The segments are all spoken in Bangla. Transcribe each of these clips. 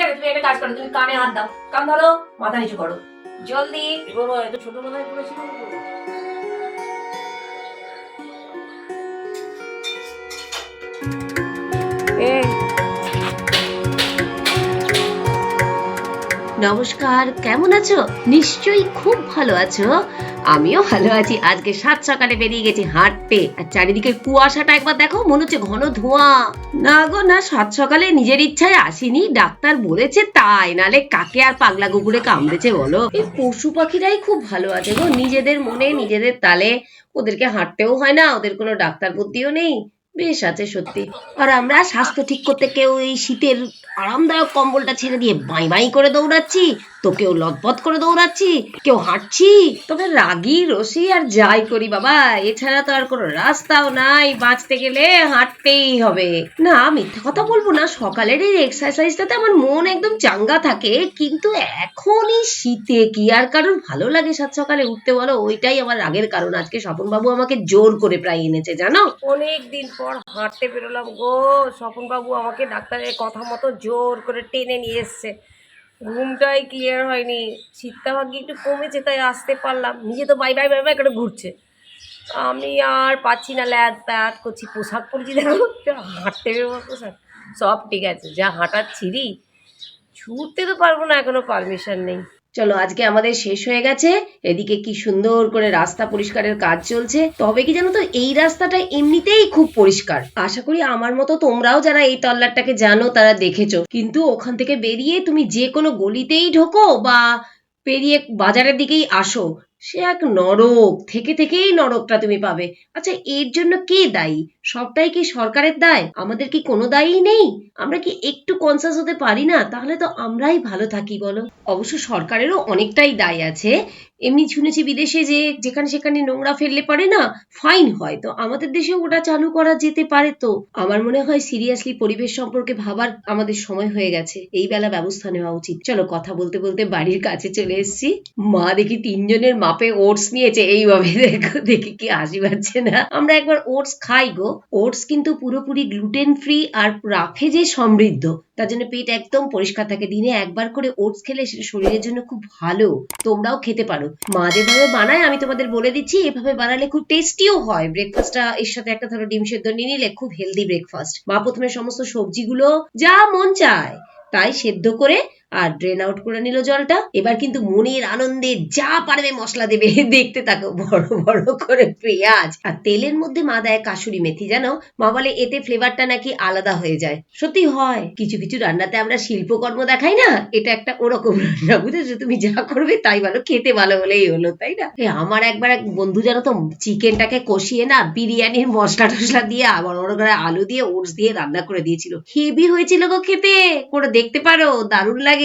ঠিক আছে তুমি একটা কাজ করো তুমি কানে হাত দাও। কান ধরো মাথা নিচু করো। জলদি। এ বাবা এটা ছোটবেলায় নমস্কার কেমন আছো? নিশ্চয়ই খুব ভালো আছো। আমিও ভালো আছি। আজকে সাত সকালে বেরিয়ে গেছি হাঁটতে। আর চারিদিকে কুয়াশাটা একবার দেখো, মনে হচ্ছে ঘন ধোঁয়া। না গো, না, সাত সকালে নিজের ইচ্ছায় আসিনি। ডাক্তার বলেছে তাই, নালে কাকে আর পাগলা কুকুরে কামড়েছে বলো? এই পশু পাখিরাই খুব ভালো আছে গো। নিজেদের মনে, নিজেদের তালে। ওদেরকে হাঁটতেও হয় না, ওদের কোনো ডাক্তার বুদ্ধিও নেই। বেশ আছে সত্যি। আর আমরা স্বাস্থ্য ঠিক করতে কেউ এই শীতের আরামদায়ক কম্বলটা ছেড়ে দিয়ে বাই বাই করে দৌড়াচ্ছি, তো কেউ লটপট করে দৌড়াচ্ছি, কেউ হাঁটছি, তবে রাগি, রসি আর যাই করি বাবা, এছাড়া তো আর কোনো রাস্তাও নাই, বাঁচতে গেলে হাঁটতেই হবে। না, মিথ্যা কথা বলব না, সকালের এই এক্সারসাইজটাতে আমার মন একদম চাঙ্গা থাকে, কিন্তু এখনই শীতে কি আর কারোর ভালো লাগে সাত সকালে উঠতে বলো, ওইটাই আমার রাগের কারণ। আজকে স্বপন বাবু আমাকে জোর করে প্রায় এনেছে, জানো? অনেক দিন পর হাঁটতে বেরোলাম। গো স্বপন বাবু আমাকে ডাক্তারের কথা মতো জোর করে টেনে নিয়ে এসছে। ঘুমটাই ক্লিয়ার হয়নি। শীতটা ভাগ্যে একটু কমেছে, তাই আসতে পারলাম। নিজে তো বাই বাই বাই বাই করে ঘুরছে। আমি আর পাচ্ছি না, ল্যাদ প্যাদ করছি। পোশাক পরছি, দেখো হাঁটতে বেরোবো পোশাক। সব ঠিক আছে, যা হাঁটার ছিঁড়ি ছুটতে তো পারব না, এখনও পারমিশন নেই। চলো, আজকে আমাদের শেষ হয়ে গেছে। এদিকে কি সুন্দর করে রাস্তা পরিষ্কারের কাজ চলছে। তবে কি জানো তো, এই রাস্তাটা এমনিতেই খুব পরিষ্কার। আশা করি আমার মতো তোমরাও যারা এই তল্লারটাকে জানো, তারা দেখেছ। কিন্তু ওখান থেকে বেরিয়ে তুমি যে কোনো গলিতেই ঢোকো বা পেরিয়ে বাজারের দিকেই আসো, সে এক নরক। থেকে থেকেই নরকটা তুমি পাবে। আচ্ছা এর জন্য কে দায়ী? সবটাই কি সরকারের দায়? আমাদের কি কোনো দায়ী নেই? আমরা কি একটু কনসাস হতে পারি না? তাহলে তো আমরাই ভালো থাকি, বলো। অবশ্য সরকারেরও অনেকটাই দায় আছে। এমনি শুনেছি বিদেশে যে যেখানে সেখানে নোংরা ফেললে পারে না ফাইন হয়। তো আমাদের দেশে ওটা চালু করা যেতে পারে তো। আমার মনে হয় সিরিয়াসলি পরিবেশ সম্পর্কে ভাবার আমাদের সময় হয়ে গেছে। এই বেলা ব্যবস্থা নেওয়া উচিত। চলো কথা বলতে বলতে বাড়ির কাছে চলে এসেছি। মা দেখি তিনজনের মাপে ওটস নিয়েছে। এইভাবে দেখো, দেখি কি হাসি পাচ্ছে না। আমরা একবার ওটস খাই গো। ওটস কিন্তু পুরোপুরি গ্লুটেন ফ্রি আর রাফে যে সমৃদ্ধ, তার জন্য পেট একদম পরিষ্কার থাকে। দিনে একবার করে ওটস খেলে সেটা শরীরের জন্য খুব ভালো, তোমরাও খেতে পারো। মা যেভাবে বানায়, আমি তোমাদের বলে দিচ্ছি, এভাবে বানালে খুব টেস্টিও হয়। ব্রেকফাস্টটা এর সাথে একটা ধরো ডিম সেদ্ধ নিয়ে নিলে খুব হেলদি ব্রেকফাস্ট মা প্রথমে সমস্ত সবজিগুলো যা মন চায়, তাই সেদ্ধ করে আর ড্রেন আউট করে নিল জলটা। এবার কিন্তু মনের আনন্দে যা পারবে মশলা দেবে। দেখতে থাকো, বড় বড় করে পেঁয়াজ। আর তেলের মধ্যে মা দেয় কাসুরি মেথি, জানো? মা বলে, এতে ফ্লেভারটা নাকি আলাদা হয়ে যায়। সত্যি হয়। কিছু কিছু রান্নাতে আমরা শিল্পকর্ম দেখাই না? এটা একটা ওরকম রান্না, বুঝেছ? তুমি যা করবে তাই ভালো, খেতে ভালো হলেই হলো, তাই না? আমার একবার এক বন্ধু, জানো তো, চিকেনটাকে কষিয়ে না বিরিয়ানির মশলা টসলা দিয়ে আবার বড় করে আলু দিয়ে ওটস দিয়ে রান্না করে দিয়েছিল। হেভি হয়েছিল গো খেতে। করে দেখতে পারো, দারুণ লাগে।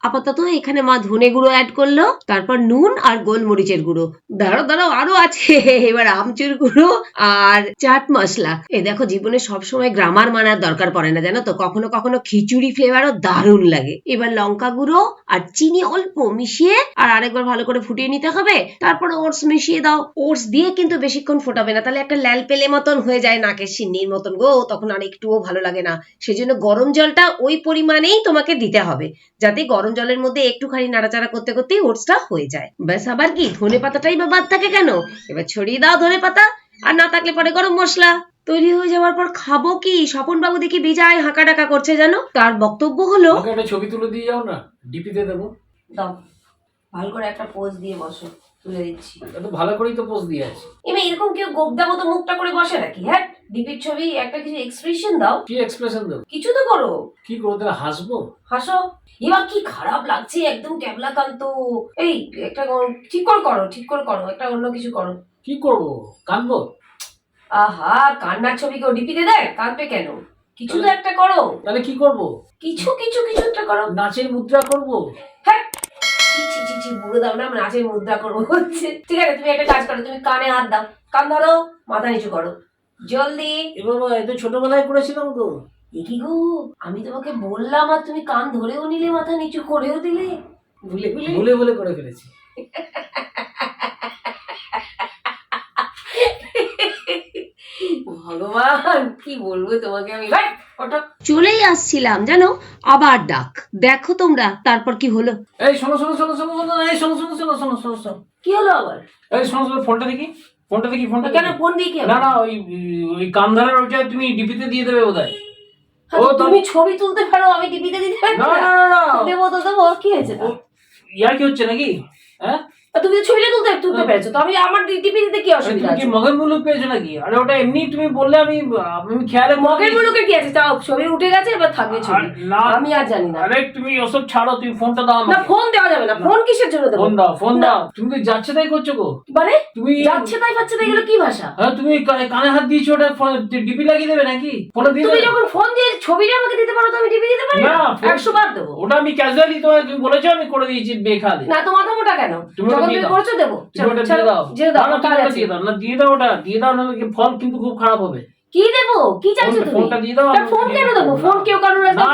আপাতত এখানে মা ধনে গুঁড়ো অ্যাড করল, তারপর নুন আর গোলমরিচের গুঁড়ো। দাঁড়াও দাঁড়াও, আরও আছে। এবার আমচুর গুঁড়ো আর চাট মশলা। এ দেখো, জীবনে সবসময় গ্রামার মানার দরকার পড়ে না, জানো তো? কখনো কখনো খিচুড়ি ফ্লেভারও দারুণ লাগে। এবার লঙ্কা গুঁড়ো আর চিনি অল্প মিশিয়ে আর আরেকবার ভালো করে ফুটিয়ে নিতে হবে। তারপর ওটস মিশিয়ে দাও। ওটস দিয়ে কিন্তু বেশিক্ষণ ফোটাবে না। তাহলে একটা ল্যাল পেলে মতন হয়ে যায় নাকের সিন্নির মতন। গো, তখন আর একটুও ভালো লাগে না। সেজন্য গরম জলটা ওই পরিমাণেই তোমাকে দিতে হবে। যাতে গরম জলের মধ্যে একটুখানি নাড়াচাড়া করতে করতে ওটসটা হয়ে যায়। ব্যাস আবার কি? ধনে পাতাটাই বা বাদ থাকে কেন? এবার ছড়িয়ে দাও ধনে পাতা আর না থাকলে পরে গরম মশলা। তৈরি হয়ে যাওয়ার পর খাব কি? স্বপন বাবু দেখি বিজয় হাঁকা ডাকা করছে যেন। তার বক্তব্য হলো ছবি তুলে দিয়ে যাও না। ডিপিতে দেবো। দাও। ভালো করে একটা পোজ দিয়ে বসো। তুলে দিচ্ছি। এত ভালো করেই তো পোজ দিয়ে আছে। এবার এরকম কেউ গোবদা মতো মুখটা করে বসে নাকি? হ্যাঁ ডিপির ছবি একটা কিছু এক্সপ্রেশন দাও। কি এক্সপ্রেশন দেবো কিছু তো করো। কি করব তাহলে হাসবো? হাসো। এবার কি খারাপ লাগছে একদম ক্যাবলাকান্ত। এই একটা ঠিক করে করো ঠিক করে করো একটা অন্য কিছু করো। কি করব? কাঁদবো? আহা কান্নার ছবি কেউ ডিপিতে দেয়? কাঁদবে কেন? কিছু তো একটা করো। তাহলে কি করব? কিছু কিছু কিছু একটা করো। নাচের মুদ্রা করব? হ্যাঁ ছি বুড়ো দাও না আমরা নাচের মুদ্রা করব হচ্ছে ঠিক আছে তুমি একটা কাজ করো তুমি কানে হাত দাও। কান ধরো মাথা নিচু করো। জলদি। এ বাবা এত ছোটবেলায় করেছিলাম গো। এ কি গো? আমি তোমাকে বললাম আর তুমি কান ধরেও নিলে মাথা নিচু করেও দিলে। ভুলে ভুলে। ভুলে ভুলে করে ফেলেছি। ভগবান কি বলব তোমাকে আমি? ভাই ওটা চলেই আসছিলাম জানো? আবার ডাক। দেখো তোমরা তারপর কি হলো? এই শোনো শোনো শোনো শোনো শোনো এই শোনো শোনো শোনো শোনো শোনো শোনো। কি হলো আবার? এই শোনো শোনো ফোনটা দেখি। ফোনটা দেখি ফোনটা কেন ফোন দিয়ে কি? না না ওই ওই কান্ধারের ওইটা তুমি ডিপিতে দিয়ে দেবে বোধহয়। হ্যাঁ, ও তুমি ছবি তুলতে পারো আমি টিভিতে দিতে পারি না না না। দেবো তো দেবো কি হয়েছে? ইয়ার কি হচ্ছে নাকি? হ্যাঁ? তুমি তো ছবিটা তুলতে তুলতে পেরেছ তো আমি আমার দিতে কি অসুবিধা আছে? মগের মুলুক পেয়েছ নাকি? আরে ওটা এমনি তুমি বললে আমি আমি খেয়ালে মগের মুলুকে কি আছে? তাও ছবি উঠে গেছে এবার থাকবে ছবি। আমি আর জানি না। আরে তুমি ওসব ছাড়ো তুমি ফোনটা দাও না ফোন দেওয়া যাবে না ফোন কিসের জন্য দেবো? ফোন দাও ফোন দাও। তুমি তো যাচ্ছে তাই করছ গো। মানে? তুমি যাচ্ছে তাই পাচ্ছে তাই এগুলো কি ভাষা? হ্যাঁ তুমি কানে হাত দিয়েছ ওটা ডিপি লাগিয়ে দেবে নাকি? ফোনে দিয়ে তুমি যখন ফোন দিয়ে ছবিটা আমাকে দিতে পারো তো আমি টিভি দিতে পারি? না, না ফোন- একশো বার দেবো। ওটা আমি ক্যাজুয়ালি তোমায় তুমি বলেছ আমি করে দিয়েছি বেখালে না তো মাথা মোটা কেন? দিয়ে দাও। করছ? দেবো। দিয়ে দাও। যে দাও না, না, তুমি কাজ ওটা আছে। দিয়ে দাও। না দিয়ে দাও ওটা। দিয়ে দাও নাহলে ফল কিন্তু খুব খারাপ হবে। কি দেবো? কি চাইছো তুমি? ফোনটা দিয়ে দাও আমি ফোন কেন দেবো। ফোন কেউ কারোর না, ফোন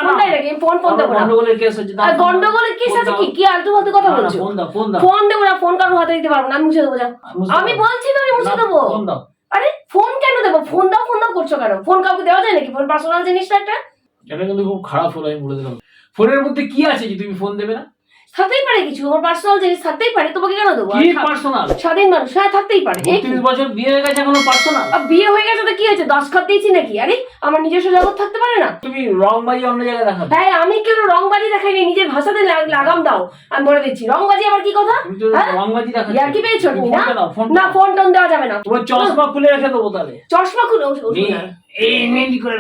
ফোন ফোন দেবো না। গন্ডগোলের কেস হচ্ছে আর গন্ডগোলের কেস আছে কি? কি আলতু ফালতু কথা বলছো? ফোন দাও ফোন দাও। ফোন দেবো না ফোন কারোর হাতে দিতে পারব না। আমি মুছে দেবো যাও আমি বলছি তো আমি মুছে দেবো। ফোন দাও। আরে ফোন কেন দেবো? ফোন দাও ফোন দাও করছ কেন? ফোন কাউকে দেওয়া যায় নাকি? ফোন পার্সোনাল জিনিসটা একটা? এটা কিন্তু খুব খারাপ হলো আমি বলে দিলাম। ফোনের মধ্যে কি আছে যে তুমি ফোন দেবে না? থাকতেই পারে কিছু আমার পার্সোনাল জিনিস থাকতেই পারে তোমাকে কেন দেবো? কি পার্সোনাল স্বাধীন মানুষ হ্যাঁ থাকতেই পারে। কি? বছর বিয়ে হয়ে গেছে এখনও পার্সোনাল আর বিয়ে হয়ে গেছে তো কি হয়েছে? দশ খাত দিয়েছি নাকি? আরে আমার নিজস্ব জগৎ থাকতে পারে না। তুমি রং বাজি অন্য জায়গায় দেখাবে। হ্যাঁ আমি কেন রংবাজি দেখাইনি? নিজের ভাষাতে লাগাম দাও। আমি বলে দিচ্ছি রংবাজি আবার কি কথা? হ্যাঁ? রং বাজি দেখাচ্ছ। ইয়ার কি পেয়েছ তুমি না? ফোন না ফোন টোন দেওয়া যাবে না। তোমার চশমা খুলে রেখে দেবো তাহলে। চশমা খুলে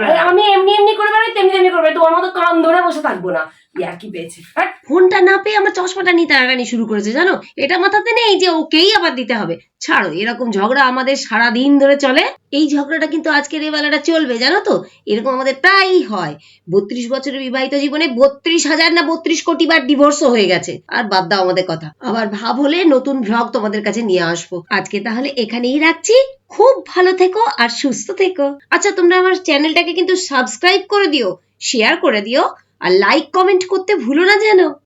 আরে। আমি এমনি এমনি করে বেড়াই তেমনি তেমনি করে বেড়াই। তোমার মতো কান ধরে বসে থাকব না। ইয়ার কি পেয়েছে ফোনটা না পেয়ে আমার চশমাটা নিয়ে টানাটানি শুরু করেছে, জানো? এটা মাথাতে নেই যে ওকেই আবার দিতে হবে। ছাড়ো, এরকম ঝগড়া আমাদের সারা দিন ধরে চলে। এই ঝগড়াটা কিন্তু আজকের এই বেলাটা চলবে, জানো তো? এরকম আমাদের প্রায়ই হয়। বত্রিশ বছরের বিবাহিত জীবনে বত্রিশ হাজার না বত্রিশ কোটি বার ডিভোর্সও হয়ে গেছে। আর বাদ দাও আমাদের কথা। আবার ভাব হলে নতুন ভ্লগ তোমাদের কাছে নিয়ে আসব। আজকে তাহলে এখানেই রাখছি। খুব ভালো থেকো আর সুস্থ থেকো। আচ্ছা তোমরা আমার চ্যানেলটাকে কিন্তু সাবস্ক্রাইব করে দিও শেয়ার করে দিও। আর লাইক কমেন্ট করতে ভুলো না যেন।